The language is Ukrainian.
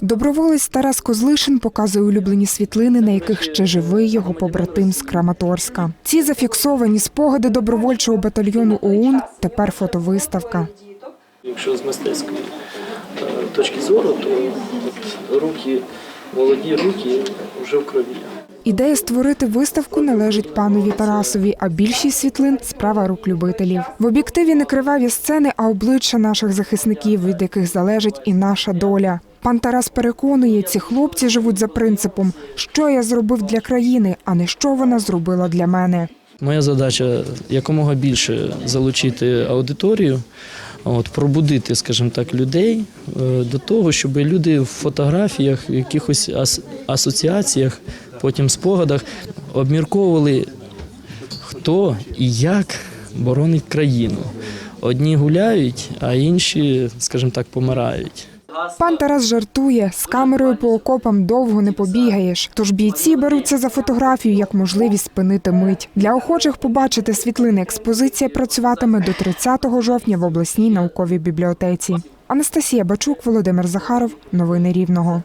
Доброволець Тарас Козлишин показує улюблені світлини, на яких ще живий його побратим з Краматорська. Ці зафіксовані спогади добровольчого батальйону ОУН тепер фотовиставка. Якщо з мистецької е, точки зору, то от руки, молоді руки вже в крові. Ідея створити виставку належить панові Тарасові, а більшість світлин справа рук любителів. В об'єктиві не криваві сцени, а обличчя наших захисників, від яких залежить і наша доля. Пан Тарас переконує, ці хлопці живуть за принципом, що я зробив для країни, а не що вона зробила для мене. Моя задача якомога більше залучити аудиторію, от, пробудити, скажімо так, людей е, до того, щоб люди в фотографіях, в якихось ас- асоціаціях, потім спогадах обмірковували, хто і як боронить країну. Одні гуляють, а інші, скажімо так, помирають. Пан Тарас жартує, з камерою по окопам довго не побігаєш. Тож бійці беруться за фотографію як можливість спинити мить. Для охочих побачити світлини експозиція працюватиме до 30 жовтня в обласній науковій бібліотеці. Анастасія Бачук, Володимир Захаров. Новини Рівного.